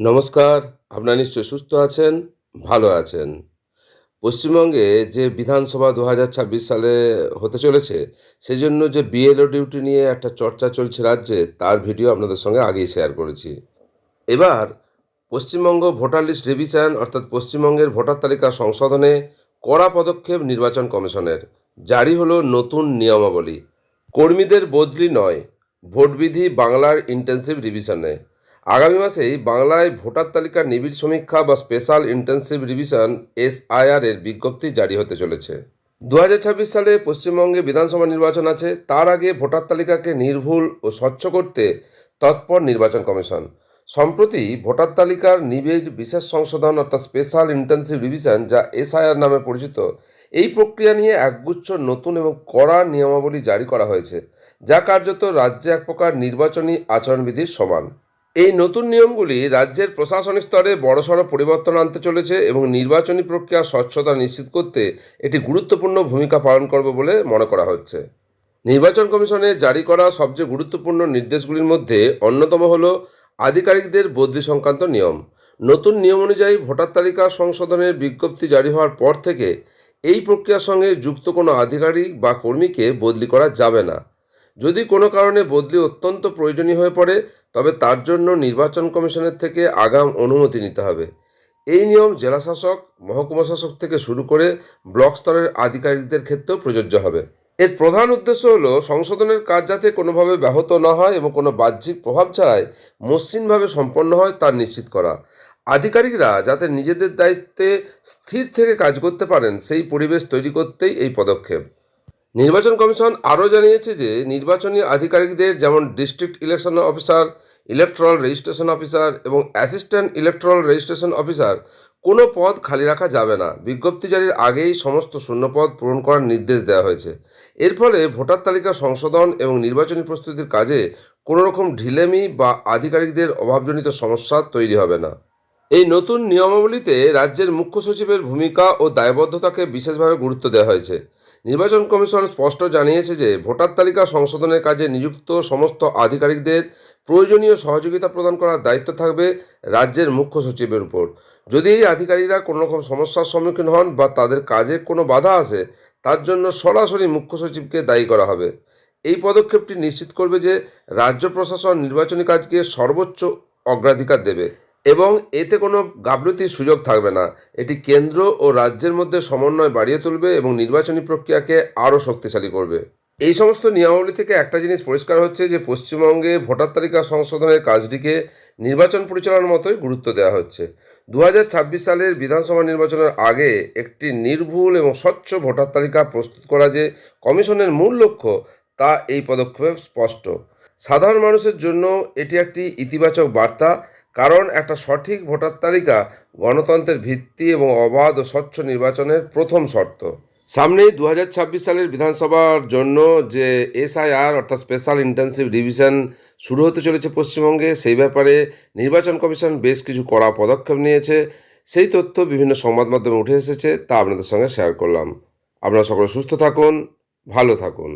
নমস্কার, আপনারা নিশ্চয় সুস্থ আছেন, ভালো আছেন। পশ্চিমবঙ্গে যে বিধানসভা দু হাজার ছাব্বিশ সালে হতে চলেছে সেই জন্য যে বিএলও ডিউটি নিয়ে একটা চর্চা চলছে রাজ্যে, তার ভিডিও আপনাদের সঙ্গে আগেই শেয়ার করেছি। এবার, পশ্চিমবঙ্গ ভোটার লিস্ট রিভিশন, অর্থাৎ পশ্চিমবঙ্গের ভোটার তালিকা সংশোধনে কড়া পদক্ষেপ নির্বাচন কমিশনের। জারি হলো নতুন নিয়মাবলী। কর্মীদের বদলি নয়, ভোটবিধি বাংলার ইন্টেন্সিভ রিভিশনে আগামী মাসেই বাংলায় ভোটার তালিকার নিবিড় সমীক্ষা বা স্পেশাল ইন্টেন্সিভ রিভিশন এসআইআর এর বিজ্ঞপ্তি জারি হতে চলেছে। দু হাজার ছাব্বিশ সালে পশ্চিমবঙ্গে বিধানসভা নির্বাচন আছে, তার আগে ভোটার তালিকাকে নির্ভুল ও স্বচ্ছ করতে তৎপর নির্বাচন কমিশন। সম্প্রতি ভোটার তালিকার নিবিড় বিশেষ সংশোধন অর্থাৎ স্পেশাল ইন্টেন্সিভ রিভিশন, যা এসআইআর নামে পরিচিত, এই প্রক্রিয়া নিয়ে একগুচ্ছ নতুন এবং কড়া নিয়মাবলী জারি করা হয়েছে, যা কার্যত রাজ্যে এক প্রকার নির্বাচনী আচরণবিধির সমান। এই নতুন নিয়মগুলি রাজ্যের প্রশাসনিক স্তরে বড়সড় পরিবর্তন আনতে চলেছে এবং নির্বাচনী প্রক্রিয়ার স্বচ্ছতা নিশ্চিত করতে এটি গুরুত্বপূর্ণ ভূমিকা পালন করবে বলে মনে করা হচ্ছে। নির্বাচন কমিশনের জারি করা সবচেয়ে গুরুত্বপূর্ণ নির্দেশগুলির মধ্যে অন্যতম হল আধিকারিকদের বদলি সংক্রান্ত নিয়ম। নতুন নিয়ম অনুযায়ী ভোটার তালিকা সংশোধনের বিজ্ঞপ্তি জারি হওয়ার পর থেকে এই প্রক্রিয়ার সঙ্গে যুক্ত কোনো আধিকারিক বা কর্মীকে বদলি করা যাবে না। যদি কোনো কারণে বদলি অত্যন্ত প্রয়োজনীয় হয়ে পড়ে, তবে তার জন্য নির্বাচন কমিশনের থেকে আগাম অনুমতি নিতে হবে। এই নিয়ম জেলাশাসক মহকুমা শাসক থেকে শুরু করে ব্লক স্তরের আধিকারিকদের ক্ষেত্রেও প্রযোজ্য হবে। এর প্রধান উদ্দেশ্য হলো, সংশোধনের কাজ যাতে কোনোভাবে ব্যাহত না হয় এবং কোনো বাহ্যিক প্রভাব ছাড়াই মসৃণভাবে সম্পন্ন হয় তা নিশ্চিত করা। আধিকারিকরা যাতে নিজেদের দায়িত্বে স্থির থেকে কাজ করতে পারেন, সেই পরিবেশ তৈরি করতেই এই পদক্ষেপ। নির্বাচন কমিশন আরও জানিয়েছে যে নির্বাচনী আধিকারিকদের যেমন district election officer, electoral registration officer এবং অ্যাসিস্ট্যান্ট ইলেকট্রাল রেজিস্ট্রেশন অফিসার কোনো পদ খালি রাখা যাবে না। বিজ্ঞপ্তি জারির আগেই সমস্ত শূন্যপদ পূরণ করার নির্দেশ দেওয়া হয়েছে। এর ফলে ভোটার তালিকা সংশোধন এবং নির্বাচনী প্রস্তুতির কাজে কোনো রকম ঢিলেমি বা আধিকারিকদের অভাবজনিত সমস্যা তৈরি হবে না। এই নতুন নিয়মাবলীতে রাজ্যের মুখ্য সচিবের ভূমিকা ও দায়বদ্ধতাকে বিশেষভাবে গুরুত্ব দেওয়া হয়েছে। নির্বাচন কমিশন স্পষ্ট জানিয়েছে যে ভোটার তালিকা সংশোধনের কাজে নিযুক্ত সমস্ত আধিকারিকদের প্রয়োজনীয় সহযোগিতা প্রদান করার দায়িত্ব থাকবে রাজ্যের মুখ্য সচিবের উপর। যদি এই আধিকারিকরা কোনো রকম সমস্যার সম্মুখীন হন বা তাদের কাজে কোনো বাধা আসে, তার জন্য সরাসরি মুখ্য সচিবকে দায়ী করা হবে। এই পদক্ষেপটি নিশ্চিত করবে যে রাজ্য প্রশাসন নির্বাচনী কাজকে সর্বোচ্চ অগ্রাধিকার দেবে। এবং এতে কোনো গাফলতির সুযোগ থাকবে না। এটি কেন্দ্র ও রাজ্যের মধ্যে সমন্বয় বাড়িয়ে তুলবে এবং নির্বাচনী প্রক্রিয়াকে আরও শক্তিশালী করবে। এই সমস্ত নিয়মাবলী থেকে একটা জিনিস পরিষ্কার হচ্ছে যে, পশ্চিমবঙ্গে ভোটার তালিকা সংশোধনের কাজটিকে নির্বাচন পরিচালনার মতোই গুরুত্ব দেওয়া হচ্ছে। দু হাজার ছাব্বিশ সালের বিধানসভা নির্বাচনের আগে একটি নির্ভুল এবং স্বচ্ছ ভোটার তালিকা প্রস্তুত করা যে কমিশনের মূল লক্ষ্য, তা এই পদক্ষেপে স্পষ্ট। সাধারণ মানুষের জন্য এটি একটি ইতিবাচক বার্তা, কারণ একটা সঠিক ভোটার তালিকা গণতন্ত্রের ভিত্তি এবং অবাধ ও স্বচ্ছ নির্বাচনের প্রথম শর্ত। সামনেই দু হাজার ছাব্বিশ সালের বিধানসভার জন্য যে এসআইআর, অর্থাৎ স্পেশাল ইন্টেন্সিভ ডিভিশন শুরু হতে চলেছে পশ্চিমবঙ্গে, সেই ব্যাপারে নির্বাচন কমিশন বেশ কিছু কড়া পদক্ষেপ নিয়েছে। সেই তথ্য বিভিন্ন সংবাদ মাধ্যমে উঠে এসেছে, তা আপনাদের সঙ্গে শেয়ার করলাম। আপনারা সকলে সুস্থ থাকুন, ভালো থাকুন।